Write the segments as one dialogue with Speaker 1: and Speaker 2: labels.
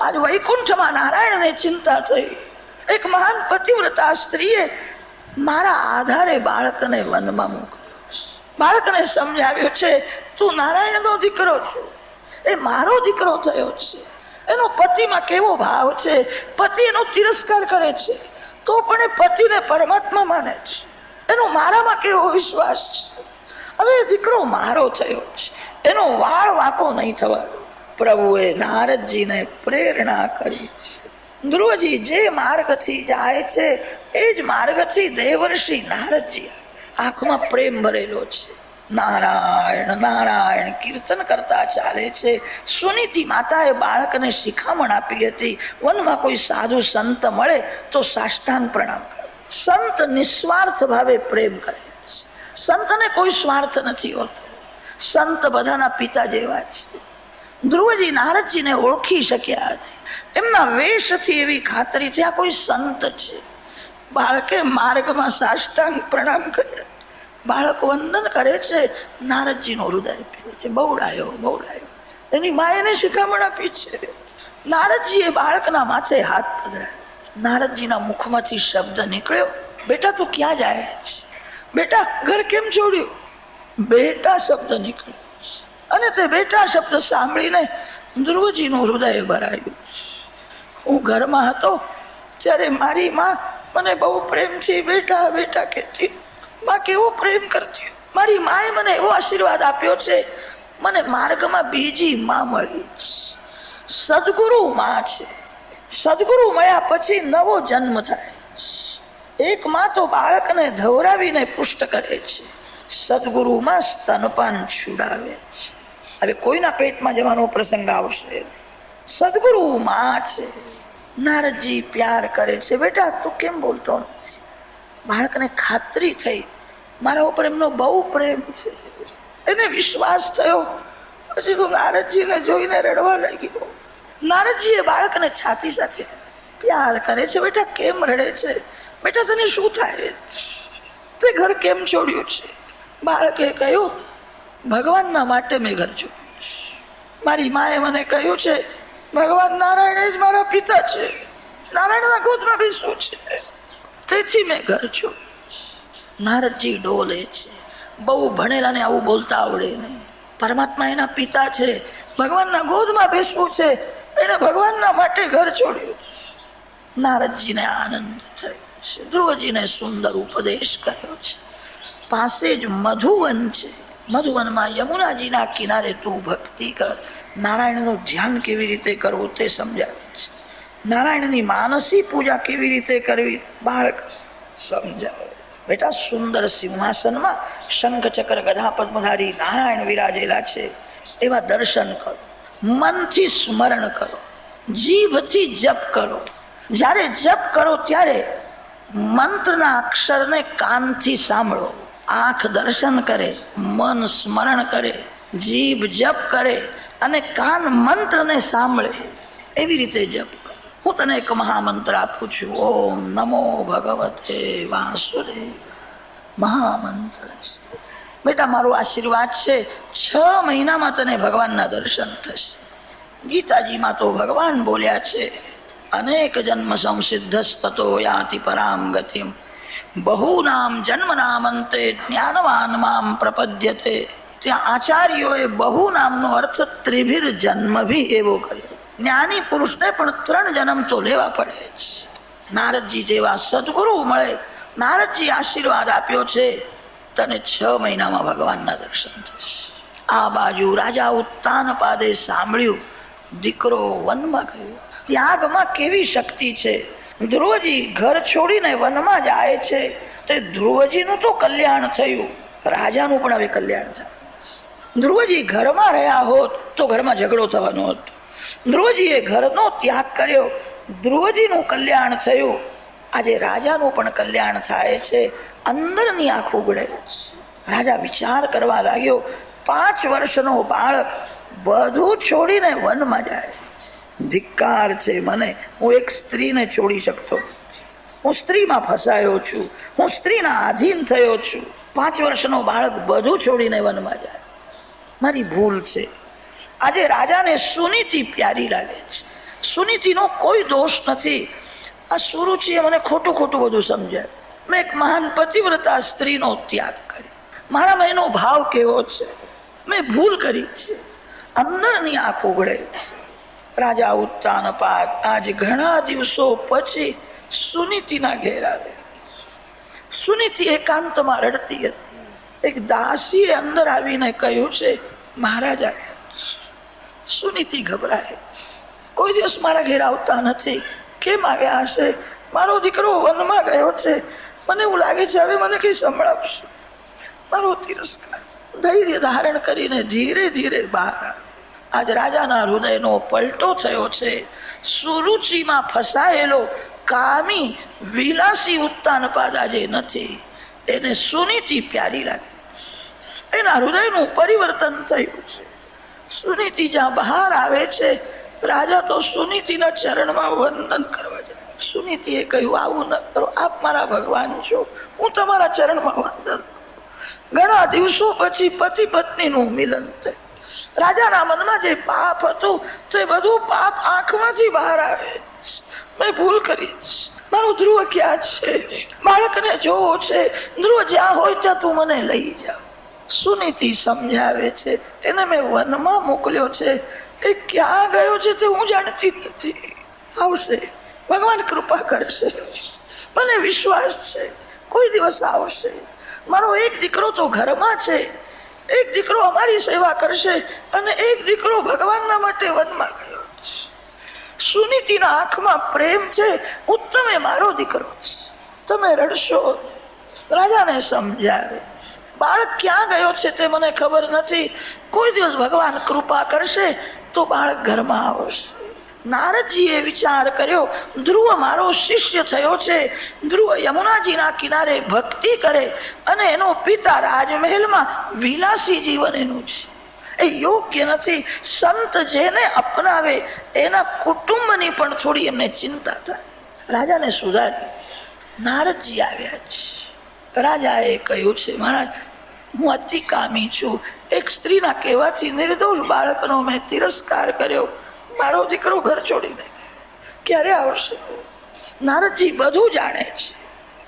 Speaker 1: આજ વૈકુંઠમાં નારાયણને ચિંતા થઈ. એક મહાન પતિવ્રતા સ્ત્રીએ મારા આધારે બાળકને વનમાં મોકલ્યો બાળકને સમજાવ્યો છે, તું નારાયણનો દીકરો છે. એ મારો દીકરો થયો છે. એનો પતિમાં કેવો ભાવ છે? પતિ એનો તિરસ્કાર કરે છે. તો પણ એ પતિને પરમાત્મા માને છે. એનો મારામાં કેવો વિશ્વાસ છે? હવે દીકરો મારો થયો છે. એનો વાળ વાંકો નહીં થવા દો પ્રભુએ નારદજીને પ્રેરણા કરી છે. ધ્રુવજી જે માર્ગથી જાય છે, એ જ માર્ગથી દેવર્ષિ નારદજી આંખમાં પ્રેમ ભરેલો છે. નારાયણ નારાયણ કીર્તન કરતા ચાલે છે. સુનીતિ માતાએ બાળકને શિખામણ આપી હતી. વનમાં કોઈ સાધુ સંત મળે તો સાષ્ટાંગ પ્રણામ કરે. સંત નિસ્વાર્થ ભાવે પ્રેમ કરે છે. સંતને કોઈ સ્વાર્થ નથી હોતો. સંત બધાના પિતા જેવા છે. ધ્રુવજી નારદજીને ઓળખી શક્યા એમના વેશથી એવી ખાતરી છે, આ કોઈ સંત છે. બાળકે માર્ગમાં સાષ્ટાંગ પ્રણામ કર્યા. બાળક વંદન કરે છે, નારદજીનો હૃદય પીવે છે, બહુડાયો બહુડાયો. એની માએને શિખામણ આપી છે. નારદજીએ બાળકના માથે હાથ પધરાયો. નારદજીના મુખમાંથી શબ્દ નીકળ્યો, બેટા, તું ક્યાં જાય છે? બેટા, ઘર કેમ છોડ્યું? બેટા શબ્દ નીકળ્યો. અને તે બેટા શબ્દ સાંભળીને ધ્રુવજીનું હૃદય ભરાયું. હું ઘરમાં હતો ત્યારે મારી માં મને બહુ પ્રેમથી બેટા બેટા કહેતી. માં કેવો પ્રેમ કરતી? મારી માએ મને એવો આશીર્વાદ આપ્યો છે, મને માર્ગમાં બીજી માં મળી. સદગુરુ માં છે. સદગુરુ મળ્યા પછી નવો જન્મ થાય. એક માં તો બાળકને ધવરાવીને પુષ્ટ કરે છે. સદગુરુમાં સ્તનપાન છુડાવે છે. હવે કોઈના પેટમાં જવાનો પ્રસંગ આવશે? સદગુરુ માં છે. નારદજી પ્યાર કરે છે. બેટા, તું કેમ બોલતો નથી? બાળકને ખાતરી થઈ. મારા ઉપર એમનો બહુ પ્રેમ છે. એને વિશ્વાસ થયો. પછી તું નારદજીને જોઈને રડવા લાગ્યો. નારદજીએ બાળકને છાતી સાથે પ્યાર કરે છે. બેટા, કેમ રડે છે? બેટા, તને શું થાય? તે ઘર કેમ છોડ્યું છે? બાળકે કહ્યું ભગવાનના માટે મેં ઘર છોડ્યું મારી માએ મને કહ્યું છે, ભગવાન નારાયણ જ મારા પિતા છે. નારાયણના ગોદમાં બી શું છે. તેથી મેં ઘર છોડ્યું નારદજી ડોલે છે. બહુ ભણેલાને આવું બોલતા આવડે નહીં. પરમાત્મા એના પિતા છે. ભગવાનના ગોદમાં બેસવું છે. એને ભગવાનના માટે ઘર છોડ્યું નારદજીને આનંદ થયો છે. ધ્રુવજીને સુંદર ઉપદેશ કર્યો છે. પાસે જ મધુવન છે. મધુવનમાં યમુનાજીના કિનારે તું ભક્તિ કર. નારાયણનું ધ્યાન કેવી રીતે કરવું તે સમજાવે છે. નારાયણની માનસી પૂજા કેવી રીતે કરવી બાળક સમજાવે. બેટા, સુંદર સિંહાસનમાં શંખચક્ર ગધા પદ્મધારી નારાયણ વિરાજેલા છે. એવા દર્શન કરો. મનથી સ્મરણ કરો. જીભથી જપ કરો. જ્યારે જપ કરો ત્યારે મંત્રના અક્ષરને કાનથી સાંભળો. આંખ દર્શન કરે, મન સ્મરણ કરે, જીભ જપ કરે અને કાન મંત્રને સાંભળે, એવી રીતે જપ હું તને એક મહામંત્ર આપું છું. ઓમ નમો ભગવતે વાસુરે મહામંત્ર બેટા, મારો આશીર્વાદ છે, છ મહિનામાં તને ભગવાનના દર્શન થશે. ગીતાજીમાં તો ભગવાન બોલ્યા છે, અનેક જન્મ સંસિદ્ધ સંસિદ્ધસ્તતો યાતિ પરામ ગતિમ. બહુ જન્મનામંતે જન્મ નામંતે જ્ઞાનવાનમાં પ્રપદ્યતે. ત્યાં આચાર્યોએ બહુ નામનો અર્થ ત્રિભીર જન્મ ભી એવો કર્યો. જ્ઞાની પુરુષને પણ ત્રણ જન્મ તો લેવા પડે છે નારદજી જેવા સદગુરુ મળે, નારદજી આશીર્વાદ આપ્યો છે, તને છ મહિનામાં ભગવાનના દર્શન થશે. આ બાજુ રાજા ઉત્તાન પાદે સાંભળ્યું, દીકરો વનમાં ગયો. ત્યાગમાં કેવી શક્તિ છે? ધ્રુવજી ઘર છોડીને વનમાં જાય છે. તે ધ્રુવજીનું તો કલ્યાણ થયું. રાજાનું પણ હવે કલ્યાણ થાય. ધ્રુવજી ઘરમાં રહ્યા હોત તો ઘરમાં ઝઘડો થવાનો હતો. ધ્રુવજીએ ઘરનો ત્યાગ કર્યો. ધ્રુવજીનું કલ્યાણ થયું. આજે રાજાનું પણ કલ્યાણ થાય છે. અંદરની આંખ ઉગડે છે. રાજા વિચાર કરવા લાગ્યો, પાંચ વર્ષનો બાળક બધું છોડીને વનમાં જાય ધિક્કાર છે મને. હું એક સ્ત્રીને છોડી શકતો હું સ્ત્રીમાં ફસાયો છું. હું સ્ત્રીના આધીન થયો છું. પાંચ વર્ષનો બાળક બધું છોડીને વનમાં જાય. મારી ભૂલ છે. આજે રાજાને સુનીતિ પ્યારી લાગે છે. સુનીતિનો કોઈ દોષ નથી. આ સુરુચિએ મને ખોટું ખોટું બધું સમજાય મેં એક મહાન પતિવ્રતા સ્ત્રીનો ત્યાગ કર્યો. મારામાં એનો ભાવ કેવો છે? મેં ભૂલ કરી છે. અંદરની આંખ ઉગડે છે. રાજા ઉત્તાનપાદ આજે ઘણા દિવસો પછી સુનીતિના ઘેર આવે સુનીતિ એકાંતમાં રડતી હતી. એક દાસીએ અંદર આવીને કહ્યું છે, મહારાજ આવ્યા છે." સુનીતિ ગભરાય કોઈ દિવસ મારા ઘેર આવતા નથી. કેમ આવ્યા હશે? મારો દીકરો વનમાં ગયો છે. મને એવું લાગે છે, હવે મને કઈ સંભળાવશે. મારો તિરસ્કાર ધૈર્ય ધારણ કરીને ધીરે ધીરે બહાર આવે આજ રાજાના હૃદયનો પલટો થયો છે. સુરુચિમાં ફસાયેલો કામી વિલાસી ઉત્તાનપાદ આજે નથી. એને સુનીતિ પ્યારી લાગે. એના હૃદયનું પરિવર્તન થયું છે. સુનીતિ જ્યાં બહાર આવે છે, રાજા તો સુનીતિના ચરણમાં વંદન કરવા જાય. સુનીતિએ કહ્યું, આવું ન કરો. આપ મારા ભગવાન છો. હું તમારા ચરણમાં વંદન ઘણા દિવસો પછી પતિ પત્નીનું મિલન થયું. રાજાના મનમાં જે પાપ હતું, તે બધું પાપ આંખમાંથી બહાર આવે મેં ભૂલ કરી. મારું ધ્રુવ ક્યાં છે? બાળકને જોવો છે. ધ્રુવ જ્યાં હોય ત્યાં તું મને લઈ જાવ સુનીતિ સમજાવે છે. એને મેં વનમાં મોકલ્યો છે. એ ક્યાં ગયો છે તે હું જાણતી નથી. આવશે. ભગવાન કૃપા કરશે. મને વિશ્વાસ છે. કોઈ દિવસ આવશે. મારો એક દીકરો તો ઘરમાં છે. એક દીકરો અમારી સેવા કરશે અને એક દીકરો ભગવાનના માટે વનમાં ગયો છે. સુનીતિના આંખમાં પ્રેમ છે. ઉત્તમે મારો દીકરો છે. તમે રડશો રાજાને સમજાવે. બાળક ક્યાં ગયો છે તે મને ખબર નથી. કોઈ દિવસ ભગવાન કૃપા કરશે તો બાળક ઘરમાં આવશે. નારદજીએ વિચાર કર્યો, ધ્રુવ મારો શિષ્ય થયો છે. ધ્રુવ યમુનાજીના કિનારે ભક્તિ કરે અને એનો પિતા રાજમહેલમાં વિલાસી જીવન એનું છે. એ યોગ્ય નથી. સંત જેને અપનાવે, એના કુટુંબની પણ થોડી એમને ચિંતા થાય. રાજાને સુધારી નારદજી આવ્યા છે. રાજાએ કહ્યું છે, મહારાજ, હું અતિ કામી છું. એક સ્ત્રીના કહેવાથી નિર્દોષ બાળકનો મેં તિરસ્કાર કર્યો. મારો દીકરો ઘર છોડીને ક્યારે આવશે? નારદજી બધું જાણે છે.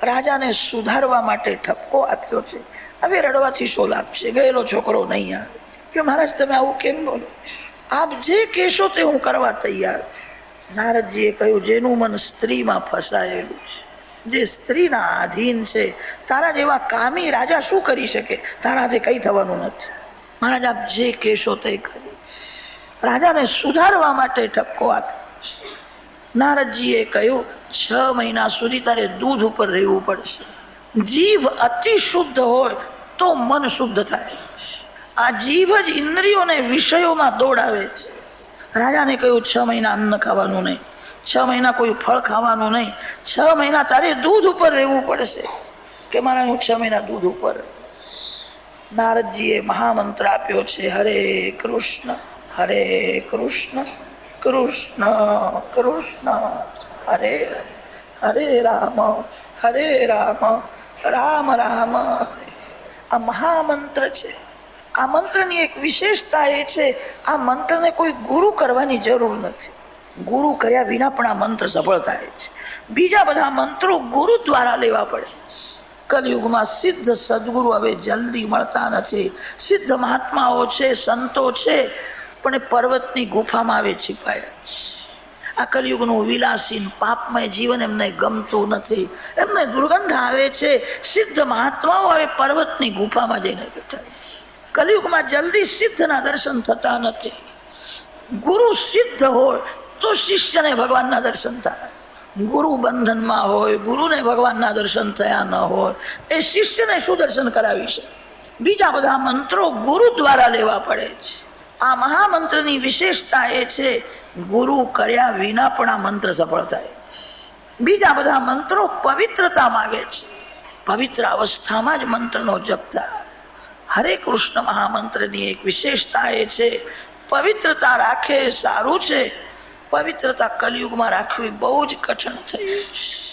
Speaker 1: રાજાને સુધારવા માટે ઠપકો આપ્યો છે. હવે રડવાથી શો લાભ છે ગયેલો છોકરો નહીં આવે. કે મહારાજ, તમે આવું કેમ બોલો? આપ જે કહેશો તે હું કરવા તૈયાર. નારદજીએ કહ્યું, જેનું મન સ્ત્રીમાં ફસાયેલું છે. જે સ્ત્રીના આધીન છે, તારા જેવા કામી રાજા શું કરી શકે? તારાથી કંઈ થવાનું નથી. મહારાજ, આપ જે કહેશો તે કરી. રાજાને સુધારવા માટે ઠપકો આપે નારદજીએ કહ્યું, છ મહિના સુધી તારે દૂધ ઉપર રહેવું પડશે. જીભ અતિ શુદ્ધ હોય તો મન શુદ્ધ થાય. આ જીભ જ ઇન્દ્રિયોને વિષયોમાં દોડાવે છે. રાજાને કહ્યું, છ મહિના અન્ન ખાવાનું નહીં. છ મહિના કોઈ ફળ ખાવાનું નહીં. છ મહિના તારે દૂધ ઉપર રહેવું પડશે. કે મારા હું છ મહિના દૂધ ઉપર. નારદજીએ મહામંત્ર આપ્યો છે, હરે કૃષ્ણ. હરે કૃષ્ણ કૃષ્ણ કૃષ્ણ હરે હરે રામ હરે રામ રામ રામ આ મહામંત્ર છે. આ મંત્રની એક વિશેષતા એ છે, આ મંત્રને કોઈ ગુરુ કરવાની જરૂર નથી. ગુરુ કર્યા વિના પણ આ મંત્ર સફળ થાય છે. બીજા બધા મંત્રો ગુરુ દ્વારા લેવા પડે કલયુગમાં સિદ્ધ સદગુરુ હવે જલ્દી મળતા નથી. સિદ્ધ મહાત્માઓ છે, સંતો છે પણ એ પર્વતની ગુફામાં આવે छिપાયા છે આ કલયુગનું વિલાસીન પાપમય જીવન એમને ગમતું નથી. એમને દુર્ગંધ આવે છે, સિદ્ધ મહાત્માઓ હવે પર્વતની ગુફામાં જઈને બેઠા કલયુગમાં જલ્દી સિદ્ધના દર્શન થતા નથી. ગુરુ સિદ્ધ હોય તો શિષ્યને ભગવાનના દર્શન થાય. ગુરુ બંધનમાં હોય, ગુરુને ભગવાનના દર્શન થયા ન હોય, એ શિષ્યને શું દર્શન કરાવી છે બીજા બધા મંત્રો ગુરુ દ્વારા લેવા પડે છે. આ મહામંત્રની વિશેષતા એ છે, ગુરુ કર્યા વિના પણ આ મંત્ર સફળ થાય. બીજા બધા મંત્રો પવિત્રતા માગે છે. પવિત્ર અવસ્થામાં જ મંત્રનો જપ થાય. હરે કૃષ્ણ મહામંત્રની એક વિશેષતા એ છે, પવિત્રતા રાખે સારું છે. પવિત્રતા કલયુગમાં રાખવી બહુ જ કઠણ થઈ છે.